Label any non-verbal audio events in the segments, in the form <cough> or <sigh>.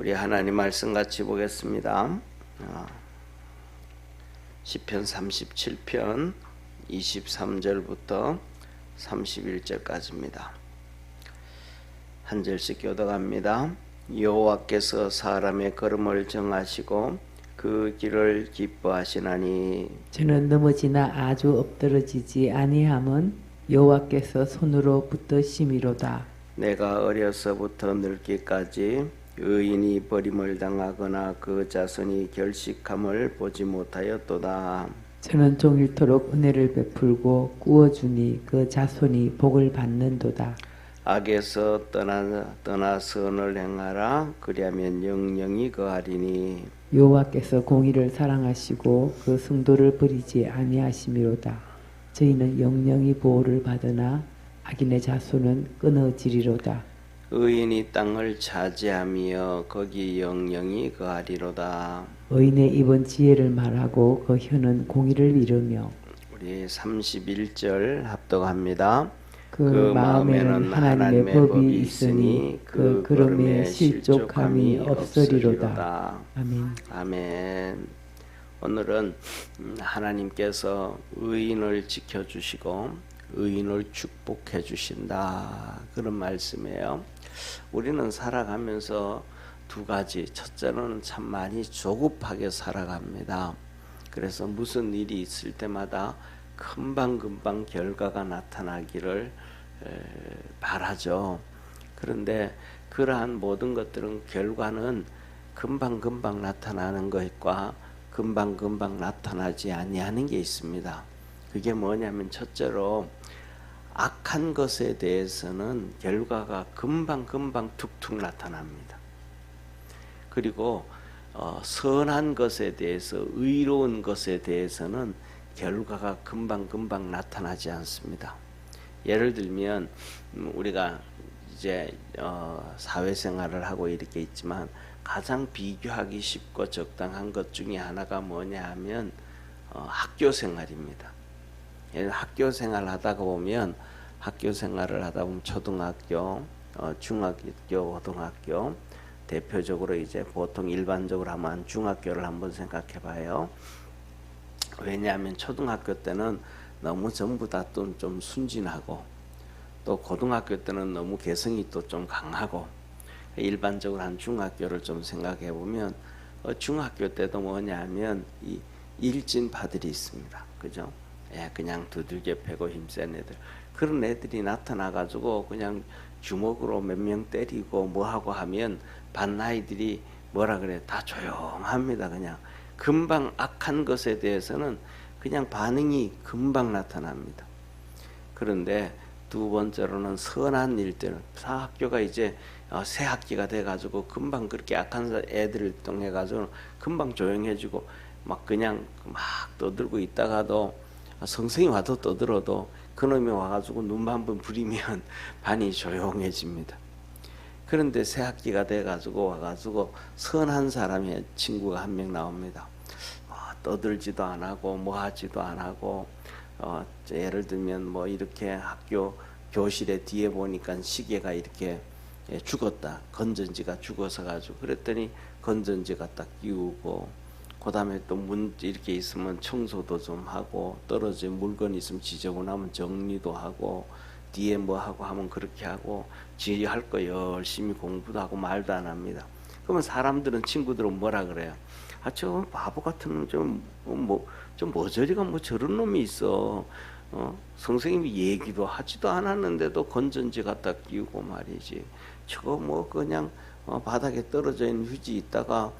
우리 하나님 말씀 같이 보겠습니다. 어, 시편 37편 23절부터 31절까지입니다. 한 절씩 교독합니다. 여호와께서 사람의 걸음을 정하시고 그 길을 기뻐하시나니 저는 넘어지나 아주 엎드러지지 아니함은 여호와께서 손으로 붙드심이로다. 내가 어려서부터 늙기까지 의인이 버림을 당하거나 그 자손이 결식함을 보지 못하였도다. 저는 종일토록 은혜를 베풀고 구워주니 그 자손이 복을 받는도다. 악에서 떠나 떠나 선을 행하라 그리하면 영영이 거하리니 여호와께서 공의를 사랑하시고 그 승도를 버리지 아니하심이로다. 저희는 영영이 보호를 받으나 악인의 자손은 끊어지리로다. 의인이 땅을 차지하며 거기 영영이 거하리로다. 의인의 입은 지혜를 말하고 그 혀는 공의를 이루며 우리 31절 합독합니다. 그, 마음에는 하나님의 법이 있으니 그 걸음에 실족함이 없으리로다. 아멘. 아멘. 오늘은 음, 하나님께서 의인을 지켜주시고 의인을 축복해 주신다 그런 말씀이에요. 우리는 살아가면서 두 가지. 첫째는 참 많이 조급하게 살아갑니다. 그래서 무슨 일이 있을 때마다 금방금방 결과가 나타나기를 에, 바라죠. 그런데 그러한 모든 것들은 결과는 금방금방 나타나는 것과 금방금방 나타나지 아니하는 게 있습니다. 그게 뭐냐면 첫째로 악한 것에 대해서는 결과가 금방 금방 툭툭 나타납니다. 그리고 어, 선한 것에 대해서 의로운 것에 대해서는 결과가 금방 금방 나타나지 않습니다. 예를 들면 음, 우리가 이제 어, 사회생활을 하고 이렇게 있지만 가장 비교하기 쉽고 적당한 것 중에 하나가 뭐냐 하면 어, 학교 생활입니다. 예를 학교 생활 하다가 보면 학교 생활을 하다 보면 초등학교, 어, 중학교, 고등학교 대표적으로 이제 보통 일반적으로 하면 중학교를 한번 생각해 봐요. 왜냐하면 초등학교 때는 너무 전부 다 좀 순진하고 또 고등학교 때는 너무 개성이 또 좀 강하고 일반적으로 한 중학교를 좀 생각해 보면 어, 중학교 때도 뭐냐면 이 일진파들이 있습니다. 그죠? 예, 그냥 두들겨 패고 힘센 애들 그런 애들이 나타나 가지고 그냥 주먹으로 몇 명 때리고 뭐 하고 하면 반 아이들이 뭐라 그래 다 조용합니다. 그냥 금방 악한 것에 대해서는 그냥 반응이 금방 나타납니다. 그런데 두 번째로는 선한 일들, 사 학교가 이제 어, 새 학기가 돼가지고 금방 그렇게 악한 애들을 통해 가지고 금방 조용해지고 막 그냥 막 떠들고 있다가도 성성이 와도 떠들어도 그놈이 와가지고 눈한번 부리면 <laughs> 반이 조용해집니다. 그런데 새 학기가 돼가지고 와가지고 선한 사람의 친구가 한 명 나옵니다. 뭐 떠들지도 안 하고 뭐 하지도 안 하고 어, 예를 들면 뭐 이렇게 학교 교실에 뒤에 보니까 시계가 이렇게 예, 죽었다 건전지가 죽어서 가지고 그랬더니 건전지가 딱 끼우고 그 다음에 또 문 이렇게 있으면 청소도 좀 하고 떨어진 물건 있으면 지저분하면 정리도 하고 뒤에 뭐 하고 하면 그렇게 하고 지 할 거 열심히 공부도 하고 말도 안 합니다. 그러면 사람들은 친구들은 뭐라 그래요? 아 저 바보 같은 좀 뭐좀 모저리가 뭐 저런 놈이 있어. 어? 선생님이 얘기도 하지도 않았는데도 건전지 갖다 끼우고 말이지. 저거 뭐 그냥 어, 바닥에 떨어져 있는 휴지 있다가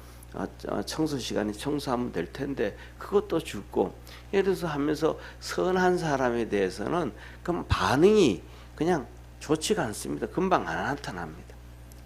청소 시간에 청소하면 될 텐데 그것도 죽고 예를 들어서 하면서 선한 사람에 대해서는 그럼 반응이 그냥 좋지가 않습니다. 금방 안 나타납니다.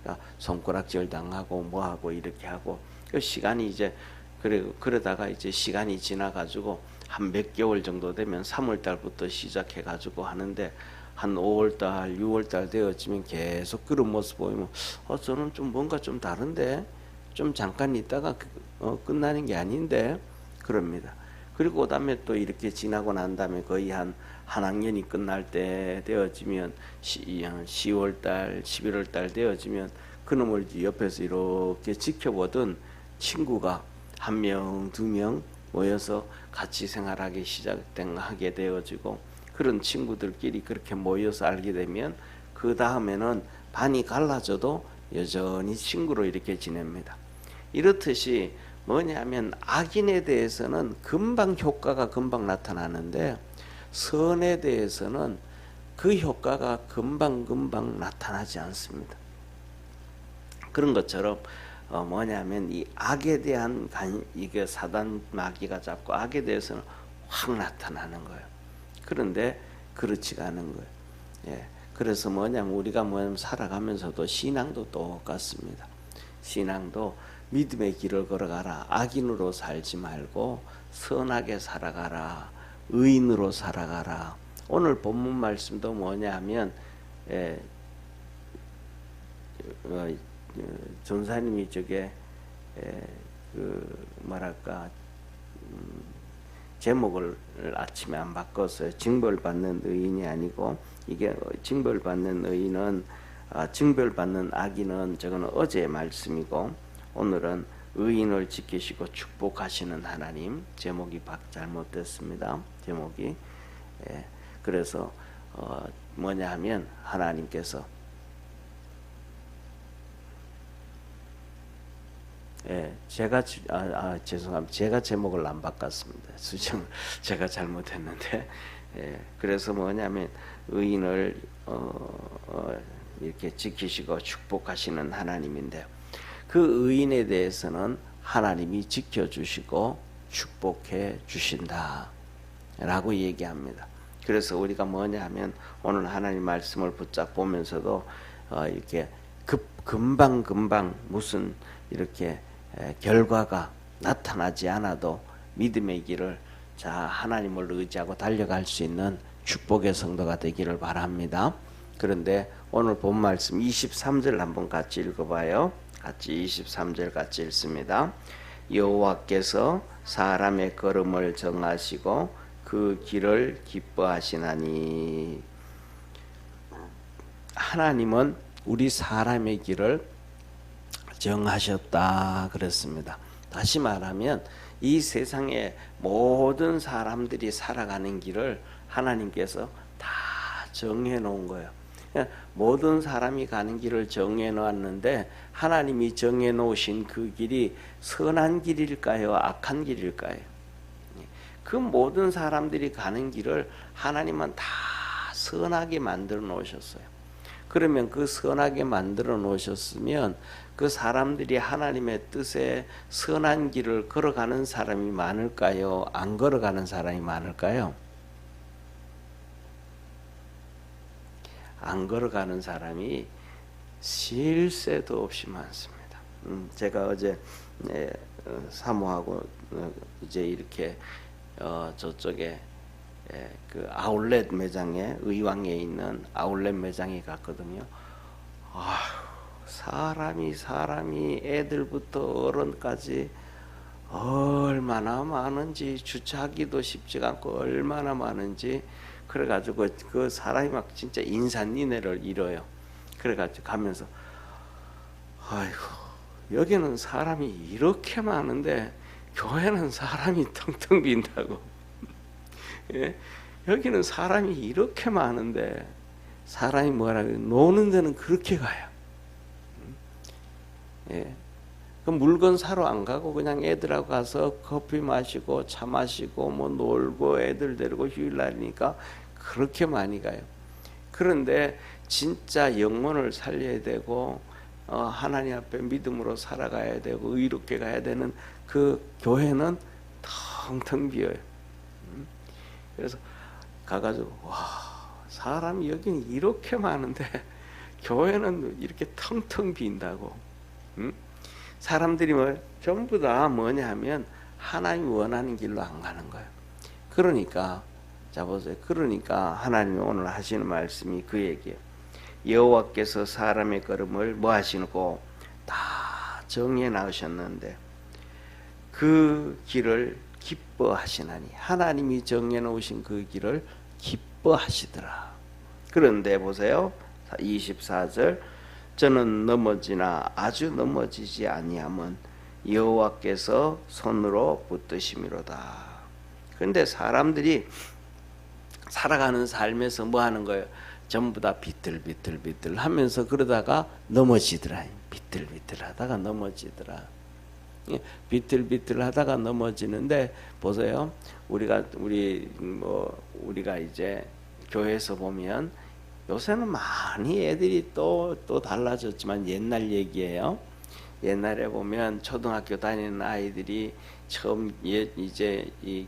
그러니까 손가락질 당하고 뭐하고 이렇게 하고 그 시간이 이제 그래 그러다가 이제 시간이 지나가지고 한 몇 개월 정도 되면 3월 달부터 시작해 가지고 하는데 한 5월 달, 6월 달 되어지면 계속 그런 모습 보이면 어 저는 좀 뭔가 좀 다른데 좀 잠깐 있다가 그, 어, 끝나는 게 아닌데 그럽니다. 그리고 그 다음에 또 이렇게 지나고 난 다음에 거의 한 한 학년이 끝날 때 되어지면 시, 10월 달, 11월 달 되어지면 그놈을 옆에서 이렇게 지켜보던 친구가 한 명, 두 명 모여서 같이 생활하기 시작된 하게 되어지고 그런 친구들끼리 그렇게 모여서 알게 되면 그 다음에는 반이 갈라져도 여전히 친구로 이렇게 지냅니다. 이렇듯이 뭐냐면 악인에 대해서는 금방 효과가 금방 나타나는데 선에 대해서는 그 효과가 금방금방 나타나지 않습니다. 그런 것처럼 어 뭐냐면 이 악에 대한 간 이게 사단 마귀가 잡고 악에 대해서는 확 나타나는 거예요. 그런데 그렇지가 않은 거예요. 예. 그래서 뭐냐면 우리가 뭐냐면 살아가면서도 신앙도 똑같습니다. 신앙도 믿음의 길을 걸어가라. 악인으로 살지 말고 선하게 살아가라. 의인으로 살아가라. 오늘 본문 말씀도 뭐냐면 예, 어, 어, 전사님이 저게 에, 그 뭐랄까 음, 제목을 아침에 안 바꿨어요. 징벌받는 의인이 아니고 이게 징벌받는 의인은 아, 징벌받는 악인은 저거는 어제의 말씀이고 오늘은 의인을 지키시고 축복하시는 하나님 제목이 박 잘못됐습니다. 제목이 예, 그래서 어, 뭐냐 하면 하나님께서 예, 제가 지- 아, 아 죄송합니다. 제가 제목을 안 바꿨습니다. <laughs> 수정을 제가 잘못했는데 예, 그래서 뭐냐면 의인을 어, 어, 이렇게 지키시고 축복하시는 하나님인데 그 의인에 대해서는 하나님이 지켜주시고 축복해 주신다 라고 얘기합니다. 그래서 우리가 뭐냐 하면 오늘 하나님 말씀을 붙잡 보면서도 어, 이렇게 급 금방 금방 무슨 이렇게 에, 결과가 나타나지 않아도 믿음의 길을 자 하나님을 의지하고 달려갈 수 있는 축복의 성도가 되기를 바랍니다. 그런데 오늘 본 말씀 23절 한번 같이 읽어봐요. 같이 23절 같이 읽습니다. 여호와께서 사람의 걸음을 정하시고 그 길을 기뻐하시나니 하나님은 우리 사람의 길을 정하셨다 그랬습니다. 다시 말하면 이 세상의 모든 사람들이 살아가는 길을 하나님께서 다 정해 놓은 거예요. 그냥 <laughs> 모든 사람이 가는 길을 정해 놓았는데 하나님이 정해 놓으신 그 길이 선한 길일까요? 악한 길일까요? 그 모든 사람들이 가는 길을 하나님은 다 선하게 만들어 놓으셨어요. 그러면 그 선하게 만들어 놓으셨으면 그 사람들이 하나님의 뜻에 선한 길을 걸어가는 사람이 많을까요? 안 걸어가는 사람이 많을까요? 안 걸어가는 사람이 실새도 없이 많습니다. 음, 제가 어제 네, 어, 사모하고 어, 이제 이렇게 어, 저쪽에 예, 그 아울렛 매장에 의왕에 있는 아울렛 매장에 갔거든요. 아휴, 사람이 사람이 애들부터 어른까지 얼마나 많은지 주차하기도 쉽지가 않고 얼마나 많은지 그래가지고 그 사람이 막 진짜 인산인해를 잃어요. 그래가지고 가면서 아이고 여기는 사람이 이렇게 많은데 교회는 사람이 <laughs> 텅텅 빈다고. 예? 여기는 사람이 이렇게 많은데 사람이 뭐라 그래 노는 데는 그렇게 가요. 음? 예. 그 물건 사러 안 가고 그냥 애들하고 가서 커피 마시고 차 마시고 뭐 놀고 애들 데리고 휴일날이니까 그렇게 많이 가요. 그런데 진짜 영혼을 살려야 되고 어, 하나님 앞에 믿음으로 살아가야 되고 의롭게 가야 되는 그 교회는 텅텅 비어요. 음? 그래서 가가지고 와 사람이 여기는 이렇게 많은데 <laughs> 교회는 이렇게 텅텅 빈다고. 음? 사람들이 뭐 전부 다 뭐냐 하면 하나님이 원하는 길로 안 가는 거예요. 그러니까 자 보세요. 그러니까 하나님이 오늘 하시는 말씀이 그 얘기예요. 여호와께서 사람의 걸음을 뭐 하시고 다 정해 나으셨는데 그 길을 기뻐하시나니 하나님이 정해 놓으신 그 길을 기뻐하시더라. 그런데 보세요. 24절 저는 넘어지나 아주 넘어지지 아니함은 여호와께서 손으로 붙드심이로다. 그런데 사람들이 살아가는 삶에서 뭐 하는 거예요? 전부 다 비틀비틀비틀 하면서 그러다가 넘어지더라. 비틀비틀 하다가 넘어지더라. 예, 비틀비틀 하다가 넘어지는데 보세요. 우리가 우리 뭐 우리가 이제 교회에서 보면 요새는 많이 애들이 또 또 달라졌지만 옛날 얘기예요. 옛날에 보면 초등학교 다니는 아이들이 처음 예, 이제 이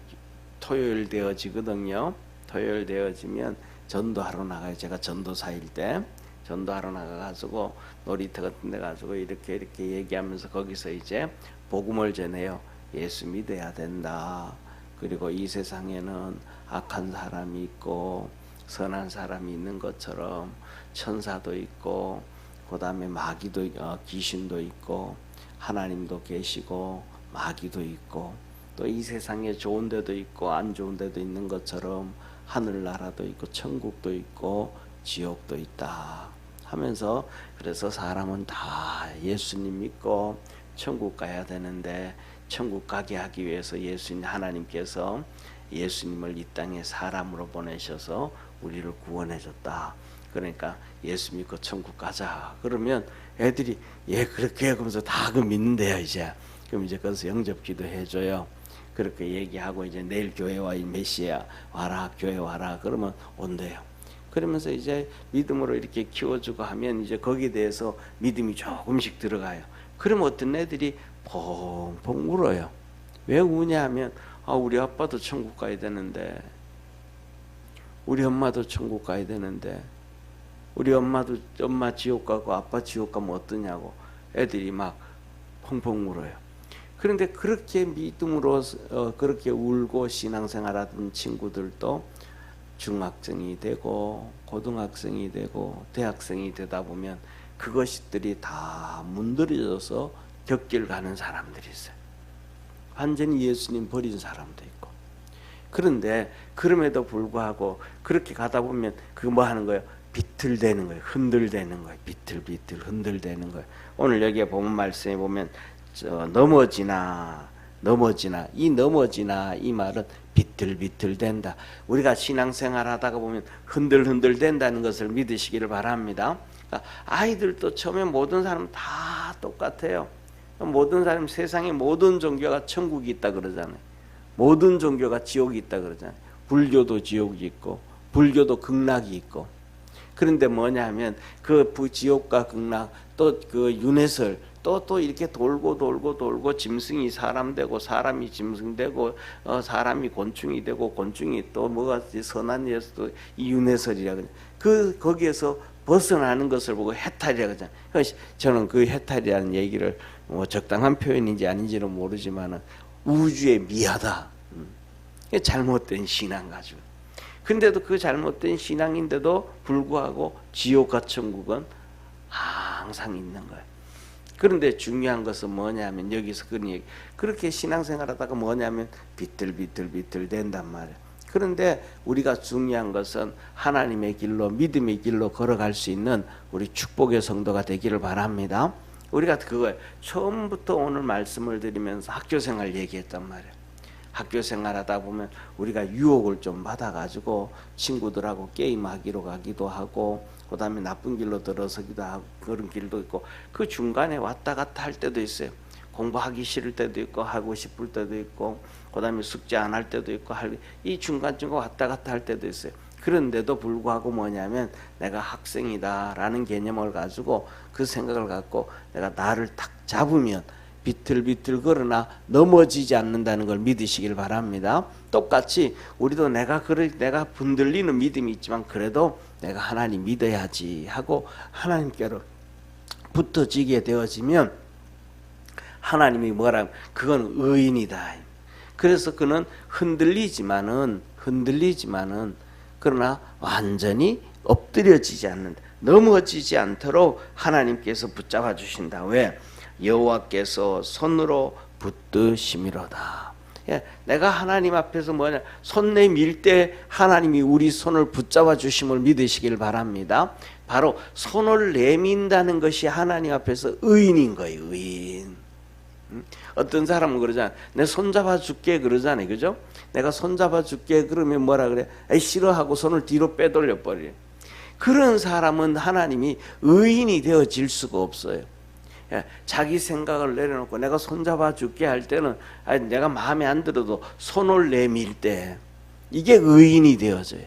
토요일 되어지거든요. 토요일 되어지면 전도하러 나가요. 제가 전도사일 때 전도하러 나가가지고 놀이터 같은 데 가지고 이렇게 이렇게 얘기하면서 거기서 이제 복음을 전해요. 예수 믿어야 된다. 그리고 이 세상에는 악한 사람이 있고 선한 사람이 있는 것처럼 천사도 있고 그다음에 마귀도 있- 어, 귀신도 있고 하나님도 계시고 마귀도 있고 또 이 세상에 좋은 데도 있고 안 좋은 데도 있는 것처럼 하늘나라도 있고 천국도 있고 지옥도 있다 하면서 그래서 사람은 다 예수님 믿고 천국 가야 되는데 천국 가게 하기 위해서 예수님 하나님께서 예수님을 이 땅에 사람으로 보내셔서 우리를 구원해 줬다. 그러니까 예수 믿고 천국 가자. 그러면 애들이 예 그렇게 그러면서 다 그 믿는데요 이제. 그럼 이제 거기서 영접 기도해 줘요. 그렇게 얘기하고 이제 내일 교회 와 이 메시아 와라 교회 와라 그러면 온대요. 그러면서 이제 믿음으로 이렇게 키워주고 하면 이제 거기에 대해서 믿음이 조금씩 들어가요. 그럼 어떤 애들이 펑펑 울어요. 왜 우냐 하면 아 우리 아빠도 천국 가야 되는데 우리 엄마도 천국 가야 되는데 우리 엄마도 엄마 지옥 가고 아빠 지옥 가면 어떠냐고 애들이 막 펑펑 울어요. 그런데 그렇게 믿음으로 어, 그렇게 울고 신앙생활하던 친구들도 중학생이 되고 고등학생이 되고 대학생이 되다 보면 그것들이 다 문드러져서 격길 가는 사람들이 있어요. 완전히 예수님 버린 사람도 있고. 그런데 그럼에도 불구하고 그렇게 가다 보면 그 뭐 하는 거예요? 비틀대는 거예요. 흔들대는 거예요. 비틀비틀 흔들대는 거예요. 오늘 여기에 보면 말씀에 보면 저 넘어지나 넘어지나 이 넘어지나 이 말은 비틀비틀 된다. 우리가 신앙생활 하다가 보면 흔들흔들 된다는 것을 믿으시기를 바랍니다. 그러니까 아이들도 처음에 모든 사람 다 똑같아요. 모든 사람 세상에 모든 종교가 천국이 있다 그러잖아요. 모든 종교가 지옥이 있다 그러잖아요. 불교도 지옥이 있고 불교도 극락이 있고 그런데 뭐냐면 그 부- 지옥과 극락 또 그 윤회설 또 또 이렇게 돌고 돌고 돌고 짐승이 사람 되고 사람이 짐승 되고 어 사람이 곤충이 되고 곤충이 또 뭐가? 선한 예수도 이 윤회설이라 그래. 그 거기에서 벗어나는 것을 보고 해탈이라 그러잖아요. 그래서 저는 그 해탈이라는 얘기를 뭐 적당한 표현인지 아닌지는 모르지만은 우주의 미하다. 음. 잘못된 신앙 가지고. 근데도 그 잘못된 신앙인데도 불구하고 지옥과 천국은 항상 있는 거예요. 그런데 중요한 것은 뭐냐면 여기서 그런 얘기 그렇게 신앙생활 하다가 뭐냐면 비틀비틀비틀 된단 말이에요. 그런데 우리가 중요한 것은 하나님의 길로 믿음의 길로 걸어갈 수 있는 우리 축복의 성도가 되기를 바랍니다. 우리가 그거 처음부터 오늘 말씀을 드리면서 학교 생활 얘기했단 말이에요. 학교 생활 하다 보면 우리가 유혹을 좀 받아가지고 친구들하고 게임하기로 가기도 하고 그 다음에 나쁜 길로 들어서기도 하고 그런 길도 있고 그 중간에 왔다 갔다 할 때도 있어요. 공부하기 싫을 때도 있고 하고 싶을 때도 있고 그 다음에 숙제 안 할 때도 있고 할 이 중간중간 왔다 갔다 할 때도 있어요. 그런데도 불구하고 뭐냐면 내가 학생이다라는 개념을 가지고 그 생각을 갖고 내가 나를 딱 잡으면 비틀비틀 걸으나 넘어지지 않는다는 걸 믿으시길 바랍니다. 똑같이 우리도 내가 그를 내가 분들리는 믿음이 있지만 그래도 내가 하나님 믿어야지 하고 하나님께로 붙어지게 되어지면 하나님이 뭐라 그건 의인이다. 그래서 그는 흔들리지만은 흔들리지만은 그러나 완전히 엎드려지지 않는다. 넘어지지 않도록 하나님께서 붙잡아 주신다. 왜? 여호와께서 손으로 붙드심이로다. 예, 내가 하나님 앞에서 뭐냐 손 내밀 때 하나님이 우리 손을 붙잡아 주심을 믿으시길 바랍니다. 바로 손을 내민다는 것이 하나님 앞에서 의인인 거예요. 의인. 음? 어떤 사람은 그러잖아. 내 손잡아 줄게 그러잖아요. 그죠? 내가 손잡아 줄게 그러면 뭐라 그래? 에이, 싫어하고 손을 뒤로 빼돌려 버려. 그런 사람은 하나님이 의인이 되어질 수가 없어요. 예, 자기 생각을 내려놓고 내가 손잡아 줄게 할 때는 아니, 내가 마음에 안 들어도 손을 내밀 때 이게 의인이 되어져요.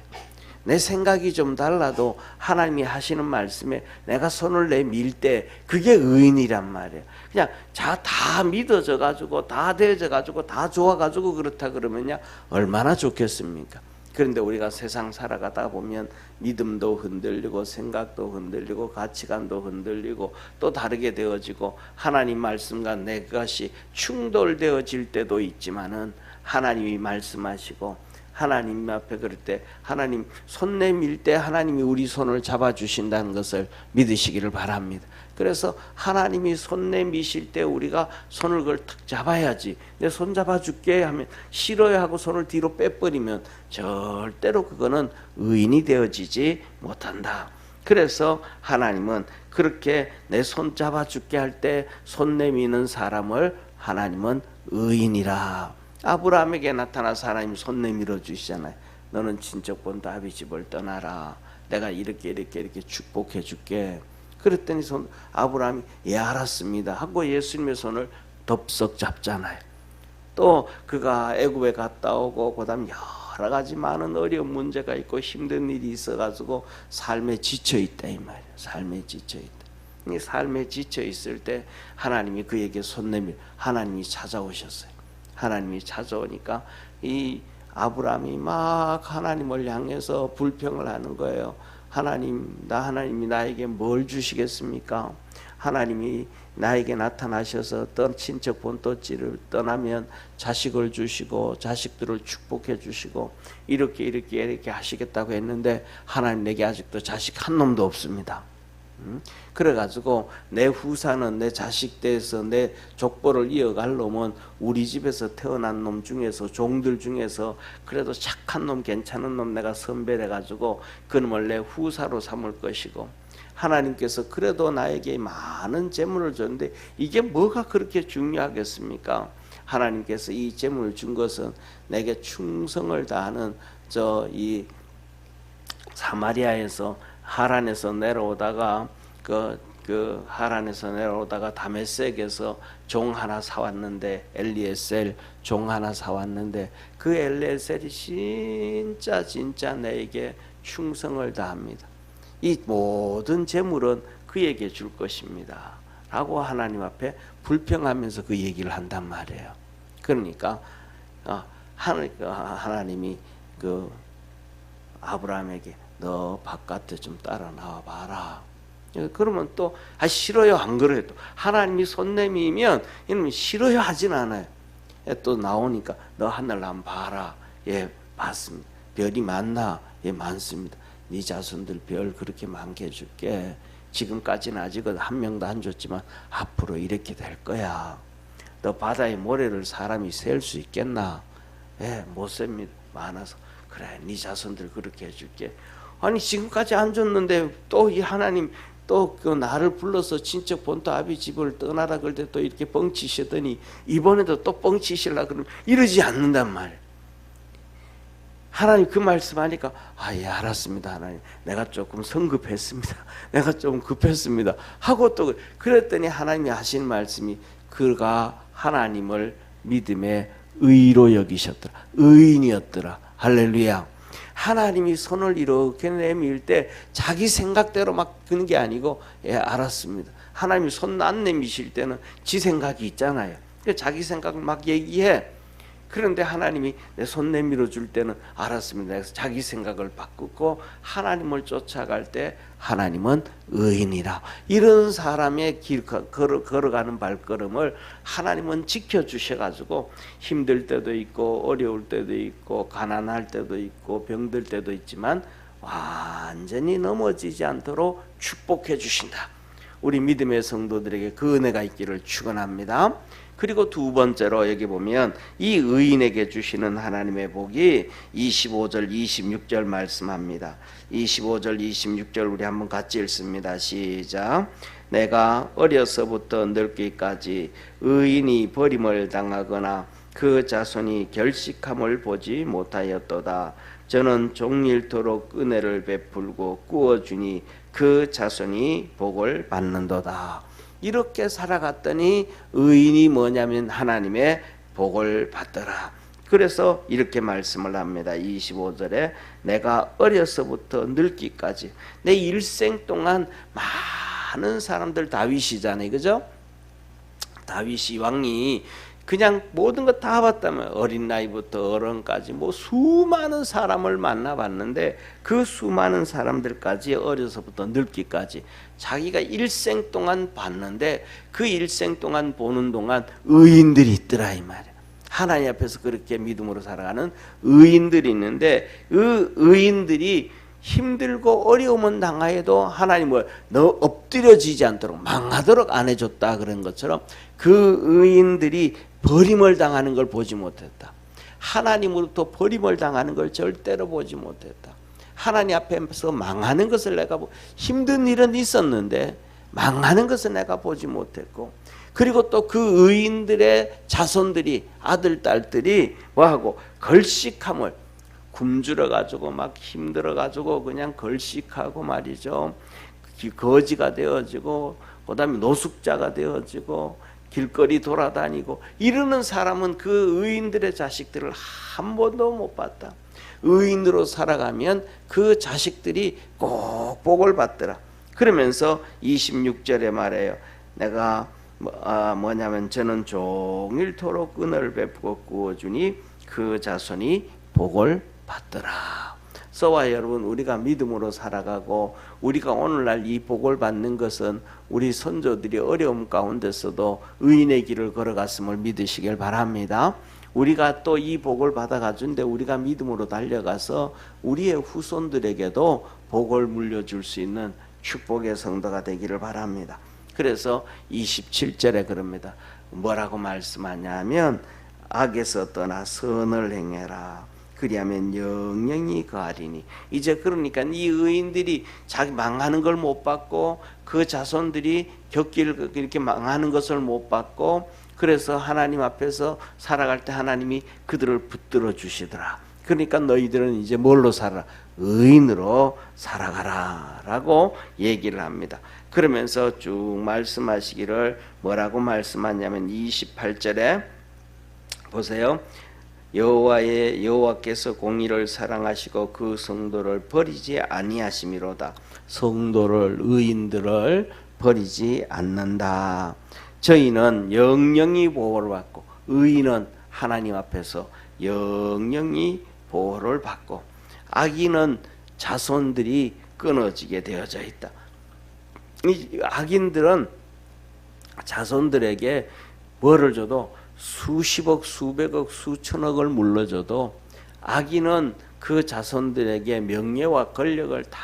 내 생각이 좀 달라도 하나님이 하시는 말씀에 내가 손을 내밀 때 그게 의인이란 말이에요. 그냥 자 다 믿어져 가지고 다 되어져 가지고 다 좋아 가지고 그렇다 그러면요 얼마나 좋겠습니까? 그런데 우리가 세상 살아가다 보면 믿음도 흔들리고 생각도 흔들리고 가치관도 흔들리고 또 다르게 되어지고 하나님 말씀과 내 것이 충돌되어질 때도 있지만은 하나님이 말씀하시고 하나님 앞에 그럴 때 하나님 손 내밀 때 하나님이 우리 손을 잡아 주신다는 것을 믿으시기를 바랍니다. 그래서 하나님이 손 내미실 때 우리가 손을 그걸 탁 잡아야지. 내 손 잡아 줄게 하면 싫어요 하고 손을 뒤로 빼버리면 절대로 그거는 의인이 되어지지 못한다. 그래서 하나님은 그렇게 내 손 잡아 줄게 할 때 손 내미는 사람을 하나님은 의인이라 아브라함에게 나타나서 하나님 손 내밀어 주시잖아요. 너는 친척 본다 아비 집을 떠나라. 내가 이렇게 이렇게 이렇게 축복해 줄게. 그랬더니 손 아브라함이 예 알았습니다 하고 예수님의 손을 덥석 잡잖아요. 또 그가 애굽에 갔다 오고 그다음 여러 가지 많은 어려운 문제가 있고 힘든 일이 있어가지고 삶에 지쳐 있다 이 말이에요. 삶에 지쳐 있다. 이 삶에 지쳐 있을 때 하나님이 그에게 손 내밀 하나님이 찾아오셨어요. 하나님이 찾아오니까 이 아브라함이 막 하나님을 향해서 불평을 하는 거예요. 하나님, 나 하나님이 나에게 뭘 주시겠습니까? 하나님이 나에게 나타나셔서 떠 친척 본토지를 떠나면 자식을 주시고 자식들을 축복해 주시고 이렇게 이렇게 이렇게 하시겠다고 했는데 하나님 내게 아직도 자식 한 놈도 없습니다. 음? 그래가지고 내 후사는 내 자식 대에서 내 족보를 이어갈 놈은 우리 집에서 태어난 놈 중에서 종들 중에서 그래도 착한 놈 괜찮은 놈 내가 선별해가지고 그 놈을 내 후사로 삼을 것이고 하나님께서 그래도 나에게 많은 재물을 줬는데 이게 뭐가 그렇게 중요하겠습니까? 하나님께서 이 재물을 준 것은 내게 충성을 다하는 저 이 사마리아에서 하란에서 내려오다가 그, 그 하란에서 내려오다가 다메섹에서 종 하나 사왔는데 엘리에셀 종 하나 사왔는데 그 엘리에셀이 진짜 진짜 내게 충성을 다합니다. 이 모든 재물은 그에게 줄 것입니다. 라고 하나님 앞에 불평하면서 그 얘기를 한단 말이에요. 그러니까 어, 하나님, 하나님이 그 아브라함에게 너 바깥에 좀 따라 나와 봐라. 그러면 또 아, 싫어요 안 그래요 또 하나님이 손 내미면 이놈 싫어요 하진 않아요. 예, 또 나오니까 너 하늘 한번 봐라. 예 봤습니다. 별이 많나? 예 많습니다. 네 자손들 별 그렇게 많게 해줄게. 지금까지는 아직은 한 명도 안 줬지만 앞으로 이렇게 될 거야. 너 바다의 모래를 사람이 셀 수 있겠나? 예, 못 셉니다. 많아서. 그래, 네 자손들 그렇게 해줄게. 아니 지금까지 안 줬는데 또 이 하나님 또 그 나를 불러서 친척 본토 아비 집을 떠나라 그럴 때 또 이렇게 뻥치시더니 이번에도 또 뻥치실라 그러면 이러지 않는단 말. 하나님 그 말씀하니까 아 예 알았습니다 하나님. 내가 조금 성급했습니다. <laughs> 내가 좀 급했습니다. 하고 또 그랬더니 하나님이 하신 말씀이 그가 하나님을 믿음의 의로 여기셨더라. 의인이었더라. 할렐루야 하나님이 손을 이렇게 내밀 때 자기 생각대로 막 그는 게 아니고 예 알았습니다. 하나님이 손 안 내미실 때는 지 생각이 있잖아요. 자기 생각을 막 얘기해 그런데 하나님이 내 손 내밀어 줄 때는 알았습니다. 그래서 자기 생각을 바꾸고 하나님을 쫓아갈 때 하나님은 의인이라. 이런 사람의 길 걸어, 걸어가는 발걸음을 하나님은 지켜 주셔 가지고 힘들 때도 있고 어려울 때도 있고 가난할 때도 있고 병들 때도 있지만 완전히 넘어지지 않도록 축복해 주신다. 우리 믿음의 성도들에게 그 은혜가 있기를 축원합니다. 그리고 두 번째로 여기 보면 이 의인에게 주시는 하나님의 복이 25절 26절 말씀합니다. 25절 26절 우리 한번 같이 읽습니다. 시작. 내가 어려서부터 늙기까지 의인이 버림을 당하거나 그 자손이 결식함을 보지 못하였도다. 저는 종일토록 은혜를 베풀고 꾸어주니 그 자손이 복을 받는도다. 이렇게 살아갔더니 의인이 뭐냐면 하나님의 복을 받더라. 그래서 이렇게 말씀을 합니다. 25절에 내가 어려서부터 늙기까지 내 일생 동안 많은 사람들 다윗이잖아요. 그죠? 다윗이 왕이 그냥 모든 것 다 봤다면 어린 나이부터 어른까지 뭐 수많은 사람을 만나봤는데 그 수많은 사람들까지 어려서부터 늙기까지 자기가 일생 동안 봤는데 그 일생 동안 보는 동안 의인들이 있더라 이 말이야. 하나님 앞에서 그렇게 믿음으로 살아가는 의인들이 있는데 그 의인들이 힘들고 어려움은 당하여도 하나님을 너 엎드려지지 않도록 망하도록 안 해줬다 그런 것처럼 그 의인들이 버림을 당하는 걸 보지 못했다. 하나님으로부터 버림을 당하는 걸 절대로 보지 못했다. 하나님 앞에서 망하는 것을 내가 보, 힘든 일은 있었는데 망하는 것을 내가 보지 못했고 그리고 또 그 의인들의 자손들이 아들 딸들이 뭐하고 걸식함을 굶주려 가지고 막 힘들어 가지고 그냥 걸식하고 말이죠. 거지가 되어지고 그다음에 노숙자가 되어지고 길거리 돌아다니고 이러는 사람은 그 의인들의 자식들을 한 번도 못 봤다. 의인으로 살아가면 그 자식들이 꼭 복을 받더라. 그러면서 26절에 말해요. 내가 뭐, 아, 뭐냐면 저는 종일토록 은혜를 베푸고 구워주니 그 자손이 복을 받더라. 서와 여러분 우리가 믿음으로 살아가고 우리가 오늘날 이 복을 받는 것은 우리 선조들이 어려움 가운데서도 의인의 길을 걸어갔음을 믿으시길 바랍니다. 우리가 또 이 복을 받아가준데 우리가 믿음으로 달려가서 우리의 후손들에게도 복을 물려줄 수 있는 축복의 성도가 되기를 바랍니다. 그래서 27절에 그럽니다. 뭐라고 말씀하냐면 악에서 떠나 선을 행해라. 그리하면 영영이 거하리니 이제 그러니까 이 의인들이 자기 망하는 걸 못 받고 그 자손들이 겪기를 이렇게 망하는 것을 못 받고 그래서 하나님 앞에서 살아갈 때 하나님이 그들을 붙들어 주시더라. 그러니까 너희들은 이제 뭘로 살아? 의인으로 살아가라 라고 얘기를 합니다. 그러면서 쭉 말씀하시기를 뭐라고 말씀하냐면 28절에 보세요. 여호와의 여호와께서 공의를 사랑하시고 그 성도를 버리지 아니하심이로다. 성도를 의인들을 버리지 않는다. 저희는 영영이 보호를 받고 의인은 하나님 앞에서 영영이 보호를 받고 악인은 자손들이 끊어지게 되어져 있다. 이 악인들은 자손들에게 뭐를 줘도 수십억, 수백억, 수천억을 물려줘도 악인은 그 자손들에게 명예와 권력을 다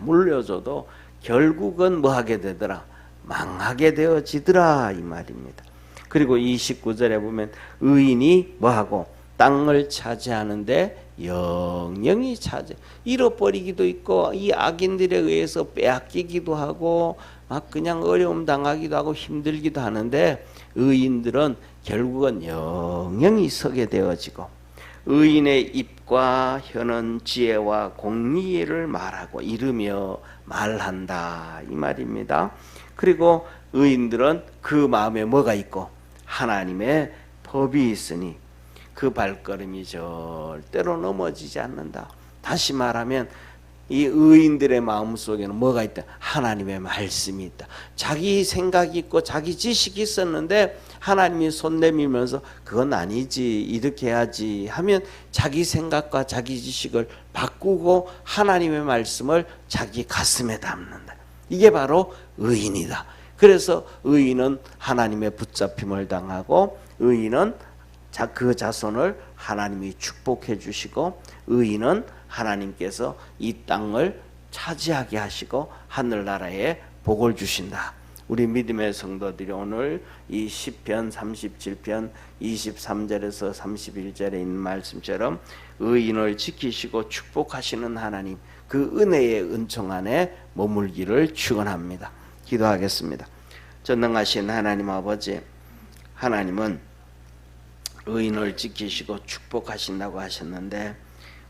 물려줘도 결국은 뭐 하게 되더라? 망하게 되어지더라 이 말입니다. 그리고 29절에 보면 의인이 뭐 하고 땅을 차지하는데 영영이 차지 잃어버리기도 있고 이 악인들에 의해서 빼앗기기도 하고 막 그냥 어려움 당하기도 하고 힘들기도 하는데 의인들은 결국은 영영이 서게 되어지고 의인의 입과 혀는 지혜와 공의를 말하고 이르며 말한다 이 말입니다. 그리고 의인들은 그 마음에 뭐가 있고 하나님의 법이 있으니 그 발걸음이 절대로 넘어지지 않는다. 다시 말하면 이 의인들의 마음 속에는 뭐가 있다? 하나님의 말씀이 있다. 자기 생각이 있고 자기 지식이 있었는데 하나님이 손 내밀면서 그건 아니지 이렇게 해야지 하면 자기 생각과 자기 지식을 바꾸고 하나님의 말씀을 자기 가슴에 담는다. 이게 바로 의인이다. 그래서 의인은 하나님의 붙잡힘을 당하고 의인은 자, 그 자손을 하나님이 축복해 주시고 의인은 하나님께서 이 땅을 차지하게 하시고 하늘나라에 복을 주신다. 우리 믿음의 성도들이 오늘 이 10편, 37편, 23절에서 31절에 있는 말씀처럼 의인을 지키시고 축복하시는 하나님 그 은혜의 은총 안에 머물기를 축원합니다. 기도하겠습니다. 전능하신 하나님 아버지 하나님은 의인을 지키시고 축복하신다고 하셨는데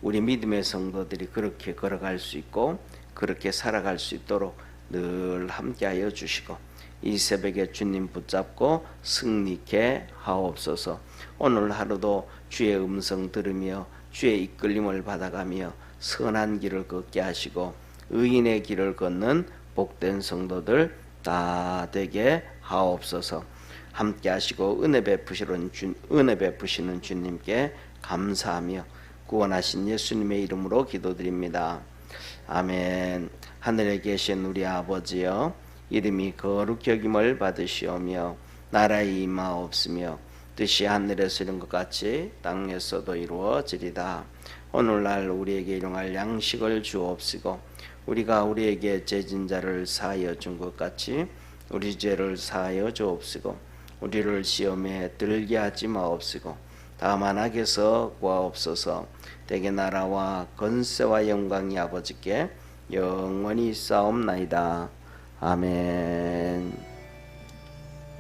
우리 믿음의 성도들이 그렇게 걸어갈 수 있고 그렇게 살아갈 수 있도록 늘 함께하여 주시고 이 새벽에 주님 붙잡고 승리케 하옵소서. 오늘 하루도 주의 음성 들으며 주의 이끌림을 받아가며 선한 길을 걷게 하시고 의인의 길을 걷는 복된 성도들 다 되게 하옵소서. 함께 하시고 은혜 베푸시는 주, 은혜 베푸시는 주님께 감사하며 구원하신 예수님의 이름으로 기도드립니다. 아멘. 하늘에 계신 우리 아버지여 이름이 거룩히 여김을 받으시오며 나라의 임하옵으며 뜻이 하늘에서 이룬 것 같이 땅에서도 이루어지리다. 오늘날 우리에게 일용할 양식을 주옵시고 우리가 우리에게 죄진 자를 사하여 준 것 같이 우리 죄를 사하여 주옵시고 우리를 시험에 들게 하지 마옵시고 다만 악에서 구하옵소서 대개 나라와 건세와 영광이 아버지께 영원히 싸움나이다 아멘